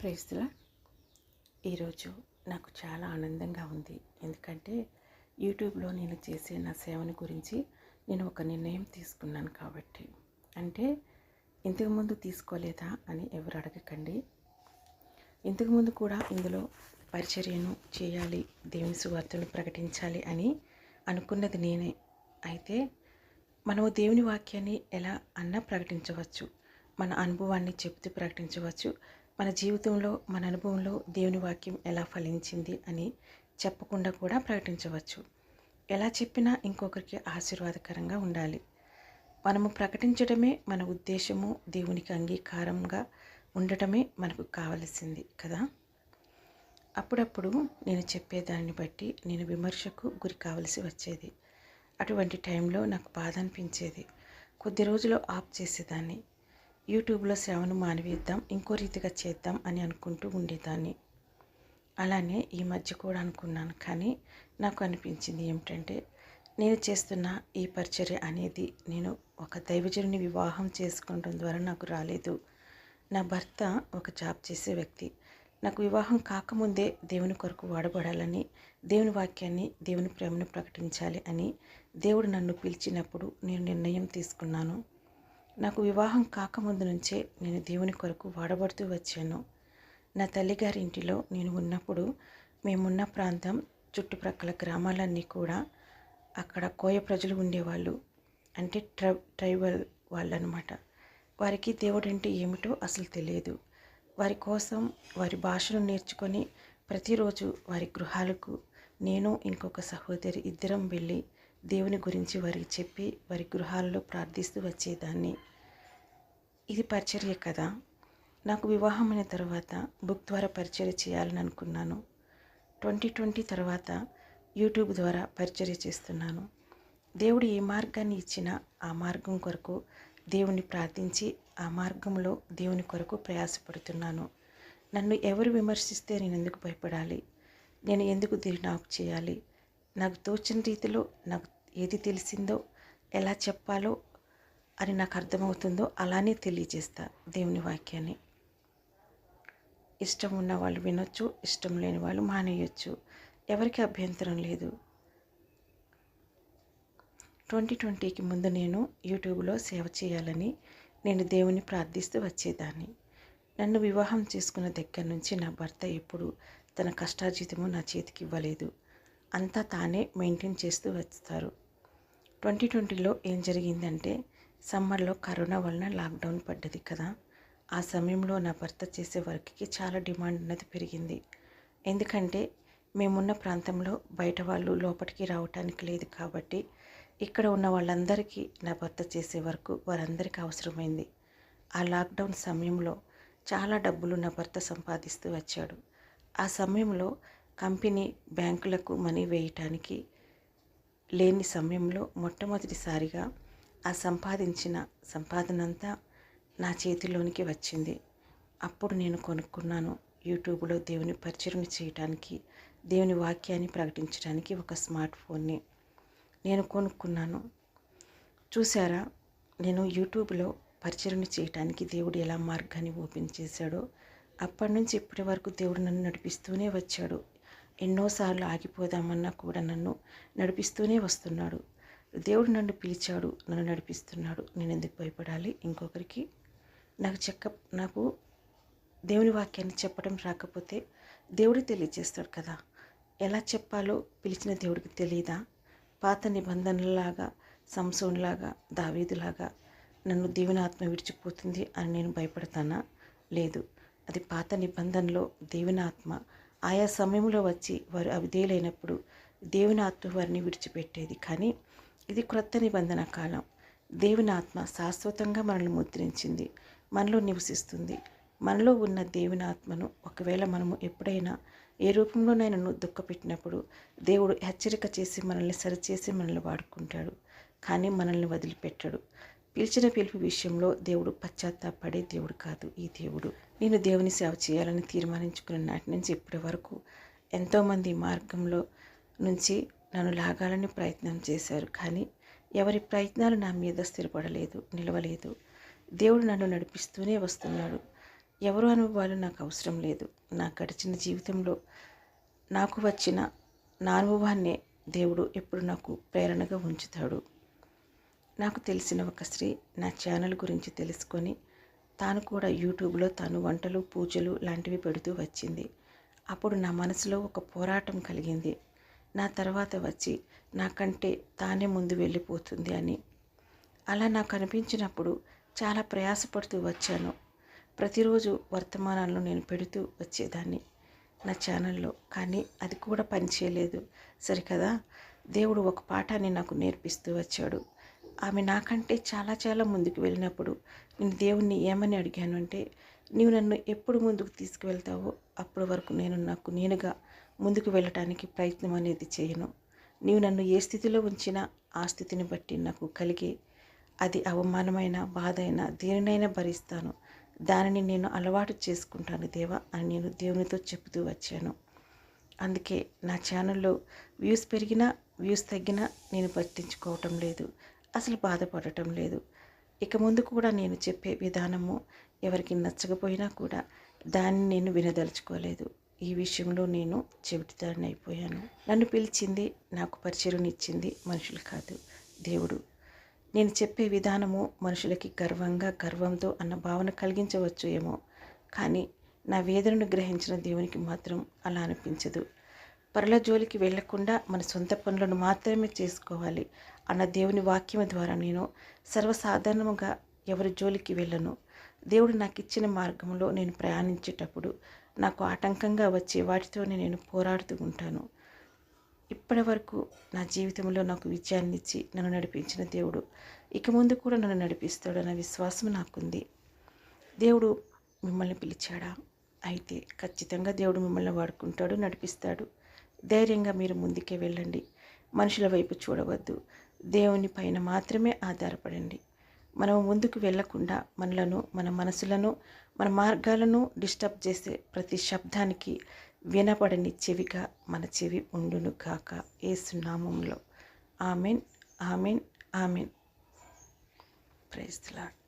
ప్రేస్తుల. ఈరోజు నాకు చాలా ఆనందంగా ఉంది. ఎందుకంటే యూట్యూబ్లో నేను చేసే నా సేవని గురించి నేను ఒక నిర్ణయం తీసుకున్నాను కాబట్టి. అంటే ఇంతకుముందు తీసుకోలేదా అని ఎవరు అడగకండి. ఇంతకుముందు కూడా ఇందులో పరిచర్యను చేయాలి దేవుని సువార్తను ప్రకటించాలి అని అనుకున్నది నేనే. అయితే మనము దేవుని వాక్యాన్ని ఎలా అన్నా ప్రకటించవచ్చు. మన అనుభవాన్ని చెప్తూ ప్రకటించవచ్చు. మన జీవితంలో మన అనుభవంలో దేవుని వాక్యం ఎలా ఫలించింది అని చెప్పకుండా కూడా ప్రకటించవచ్చు. ఎలా చెప్పినా ఇంకొకరికి ఆశీర్వాదకరంగా ఉండాలి. మనము ప్రకటించడమే మన ఉద్దేశము దేవునికి అంగీకారంగా ఉండటమే మనకు కావలసింది కదా? అప్పుడప్పుడు నేను చెప్పేదాన్ని బట్టి నేను విమర్శకు గురి కావలసి వచ్చేది. అటువంటి టైంలో నాకు బాధ అనిపించేది. కొద్ది రోజులు ఆఫ్ చేసేదాన్ని. యూట్యూబ్లో సేవను మానివేద్దాం ఇంకో రీతిగా చేద్దాం అని అనుకుంటూ ఉండేదాన్ని. అలానే ఈ మధ్య కూడా అనుకున్నాను కానీ నాకు అనిపించింది ఏమిటంటే నేను చేస్తున్న ఈ పరిచర్య అనేది నేను ఒక దైవజనుని వివాహం చేసుకోవడం ద్వారా నాకు రాలేదు. నా భర్త ఒక జాబ్ చేసే వ్యక్తి. నాకు వివాహం కాకముందే దేవుని కొరకు వాడబడాలని దేవుని వాక్యాన్ని దేవుని ప్రేమను ప్రకటించాలి అని దేవుడు నన్ను పిలిచినప్పుడు నేను నిర్ణయం తీసుకున్నాను. నాకు వివాహం కాకముందు నుంచే నేను దేవుని కొరకు వాడబడుతూ వచ్చాను. నా తల్లిగారి ఇంటిలో నేను ఉన్నప్పుడు మేమున్న ప్రాంతం చుట్టుప్రక్కల గ్రామాలన్నీ కూడా అక్కడ కోయ ప్రజలు ఉండేవాళ్ళు. అంటే ట్రై ట్రైబల్ వాళ్ళనమాట. వారికి దేవుడు అంటే ఏమిటో అసలు తెలియదు. వారి కోసం వారి భాషను నేర్చుకొని ప్రతిరోజు వారి గృహాలకు నేను ఇంకొక సహోదరి ఇద్దరం వెళ్ళి దేవుని గురించి వారికి చెప్పి వారి గృహాలలో ప్రార్థిస్తూ వచ్చేదాన్ని. ఇది పరిచర్య కదా. నాకు వివాహమైన తర్వాత బుక్ ద్వారా పరిచర్య చేయాలని అనుకున్నాను. ట్వంటీ ట్వంటీ తర్వాత యూట్యూబ్ ద్వారా పరిచర్య చేస్తున్నాను. దేవుడు ఏ మార్గాన్ని ఇచ్చినా ఆ మార్గం కొరకు దేవుని ప్రార్థించి ఆ మార్గంలో దేవుని కొరకు ప్రయాసపడుతున్నాను. నన్ను ఎవరు విమర్శిస్తే నేను ఎందుకు భయపడాలి? నేను ఎందుకు దీన్ని చేయాలి? నాకు తోచిన రీతిలో నాకు ఏది తెలిసిందో ఎలా చెప్పాలో అని నాకు అర్థమవుతుందో అలానే తెలియజేస్తా దేవుని వాక్యాన్ని. ఇష్టం ఉన్న వాళ్ళు వినొచ్చు ఇష్టం లేని వాళ్ళు మానేయొచ్చు. ఎవరికి అభ్యంతరం లేదు. ట్వంటీ ట్వంటీకి ముందు నేను యూట్యూబ్లో సేవ చేయాలని నేను దేవుని ప్రార్థిస్తూ వచ్చేదాన్ని. నన్ను వివాహం చేసుకున్న దగ్గర నుంచి నా భర్త ఎప్పుడు తన కష్టార్జితము నా చేతికి ఇవ్వలేదు. అంతా తానే మెయింటైన్ చేస్తూ వస్తారు. ట్వంటీ ట్వంటీలో ఏం జరిగిందంటే సమ్మర్లో కరోనా వలన లాక్డౌన్ పడ్డది కదా. ఆ సమయంలో నా భర్త చేసే వర్క్కి చాలా డిమాండ్ ఉన్నది పెరిగింది. ఎందుకంటే మేమున్న ప్రాంతంలో బయట వాళ్ళు లోపలికి రావటానికి లేదు కాబట్టి ఇక్కడ ఉన్న వాళ్ళందరికీ నా భర్త చేసే వర్క్ వారందరికీ అవసరమైంది. ఆ లాక్డౌన్ సమయంలో చాలా డబ్బులు నా భర్త సంపాదిస్తూ వచ్చాడు. ఆ సమయంలో కంపెనీ బ్యాంకులకు మనీ వేయటానికి లేని సమయంలో మొట్టమొదటిసారిగా ఆ సంపాదించిన సంపాదన అంతా నా చేతిలోనికి వచ్చింది. అప్పుడు నేను కొనుక్కున్నాను యూట్యూబ్లో దేవుని పరిచయం చేయడానికి దేవుని వాక్యాన్ని ప్రకటించడానికి ఒక స్మార్ట్ ఫోన్ని. నేను కొనుక్కున్నాను. చూసారా నేను యూట్యూబ్లో పరిచయం చేయడానికి దేవుడు ఎలా మార్గాన్ని ఓపెన్ చేశాడో అప్పటి నుంచి ఇప్పటి వరకు దేవుడు నన్ను నడిపిస్తూనే వచ్చాడు. ఎన్నోసార్లు ఆగిపోదామన్నా కూడా నన్ను నడిపిస్తూనే వస్తున్నాడు. దేవుడు నన్ను పిలిచాడు నన్ను నడిపిస్తున్నాడు. నేను ఎందుకు భయపడాలి? ఇంకొకరికి నాకు చెక్క నాకు దేవుని వాక్యాన్ని చెప్పడం రాకపోతే దేవుడు తెలియజేస్తాడు కదా. ఎలా చెప్పాలో పిలిచిన దేవుడికి తెలియదా పాత నిబంధనలాగా సంసోన్లాగా దావీదులాగా నన్ను దేవుని ఆత్మ విడిచిపోతుంది అని నేను భయపడతానా? లేదు. అది పాత నిబంధనలో దేవుని ఆత్మ ఆయా సమయంలో వచ్చి వారు అవిధేయులైనప్పుడు దేవుని ఆత్మ వారిని విడిచిపెట్టేది. కానీ ఇది క్రొత్త నిబంధన కాలం. దేవుని ఆత్మ శాశ్వతంగా మనల్ని ముద్రించింది. మనలో నివసిస్తుంది. మనలో ఉన్న దేవుని ఆత్మను ఒకవేళ మనము ఎప్పుడైనా ఏ రూపంలోనైనా దుఃఖపెట్టినప్పుడు దేవుడు హెచ్చరిక చేసి మనల్ని సరిచేసి మనల్ని వాడుకుంటాడు. కానీ మనల్ని వదిలిపెట్టాడు. పిలిచిన పిలుపు విషయంలో దేవుడు పశ్చాత్తాపడే దేవుడు కాదు ఈ దేవుడు. నేను దేవుని సేవ చేయాలని తీర్మానించుకున్న నాటి నుంచి ఇప్పటి వరకు ఎంతోమంది మార్గంలో నుంచి నన్ను లాగాలని ప్రయత్నం చేశారు కానీ ఎవరి ప్రయత్నాలు నా మీద స్థిరపడలేదు నిలవలేదు. దేవుడు నన్ను నడిపిస్తూనే వస్తున్నాడు. ఎవరు అనుభవాలు నాకు అవసరం లేదు. నా గడిచిన జీవితంలో నాకు వచ్చిన నా అనుభవాన్నే దేవుడు ఎప్పుడు నాకు ప్రేరణగా ఉంచుతాడు. నాకు తెలిసిన ఒక స్త్రీ నా ఛానల్ గురించి తెలుసుకొని తాను కూడా యూట్యూబ్లో తాను వంటలు పూజలు లాంటివి పెడుతూ వచ్చింది. అప్పుడు నా మనసులో ఒక పోరాటం కలిగింది. నా తర్వాత వచ్చి నాకంటే తానే ముందు వెళ్ళిపోతుంది అని. అలా నాకు అనిపించినప్పుడు చాలా ప్రయాసపడుతూ వచ్చాను. ప్రతిరోజు వర్తమానాలను నేను పెడుతూ వచ్చేదాన్ని నా ఛానల్లో. కానీ అది కూడా పనిచేయలేదు. సరికదా? దేవుడు ఒక పాఠాన్ని నాకు నేర్పిస్తూ వచ్చాడు. ఆమె నాకంటే చాలా చాలా ముందుకు వెళ్ళినప్పుడు నేను దేవుణ్ణి ఏమని అడిగాను అంటే నీవు నన్ను ఎప్పుడు ముందుకు తీసుకువెళ్తావో అప్పటి వరకు నేను నాకు నేనుగా ముందుకు వెళ్ళటానికి ప్రయత్నం అనేది చేయను. నీవు నన్ను ఏ స్థితిలో ఉంచినా ఆ స్థితిని బట్టి నాకు కలిగే అది అవమానమైన బాధ అయినా దేనినైనా భరిస్తాను. దానిని నేను అలవాటు చేసుకుంటాను దేవా అని నేను దేవునితో చెబుతూ వచ్చాను. అందుకే నా ఛానల్లో వ్యూస్ పెరిగినా వ్యూస్ తగ్గినా నేను పట్టించుకోవటం లేదు. అసలు బాధపడటం లేదు. ఇక ముందు కూడా నేను చెప్పే విధానము ఎవరికి నచ్చకపోయినా కూడా దాన్ని నేను వినదలుచుకోలేదు. ఈ విషయంలో నేను చెవిటిదారిని అయిపోయాను నన్ను పిలిచింది నాకు పరిచయనిచ్చింది మనుషులు కాదు దేవుడు. నేను చెప్పే విధానము మనుషులకి గర్వంగా గర్వంతో అన్న భావన కలిగించవచ్చు ఏమో కానీ నా వేదనను గ్రహించిన దేవునికి మాత్రం అలా అనిపించదు. పరల జోలికి వెళ్ళకుండా మన సొంత పనులను మాత్రమే చేసుకోవాలి. అన్న దేవుని వాక్యం ద్వారా నేను సర్వసాధారణముగా ఎవరి జోలికి వెళ్ళను. దేవుడు నాకు ఇచ్చిన మార్గంలో నేను ప్రయాణించేటప్పుడు నాకు ఆటంకంగా వచ్చే వాటితోనే నేను పోరాడుతూ ఉంటాను. ఇప్పటి వరకు నా జీవితంలో నాకు విజయాన్ని ఇచ్చి నన్ను నడిపించిన దేవుడు ఇక ముందు కూడా నన్ను నడిపిస్తాడన్న విశ్వాసం నాకుంది. దేవుడు మిమ్మల్ని పిలిచాడా? అయితే ఖచ్చితంగా దేవుడు మిమ్మల్ని వాడుకుంటాడు నడిపిస్తాడు. ధైర్యంగా మీరు ముందుకే వెళ్ళండి. మనుషుల వైపు చూడవద్దు. దేవుని పైన మాత్రమే ఆధారపడండి. మనం ముందుకు వెళ్ళకుండా మనలను మన మనసులను మన మార్గాలను డిస్టర్బ్ చేసే ప్రతి శబ్దానికి వినపడని చెవిగా మన చెవి ఉండును కాక ఏసునామంలో amen amen amen. Praise lord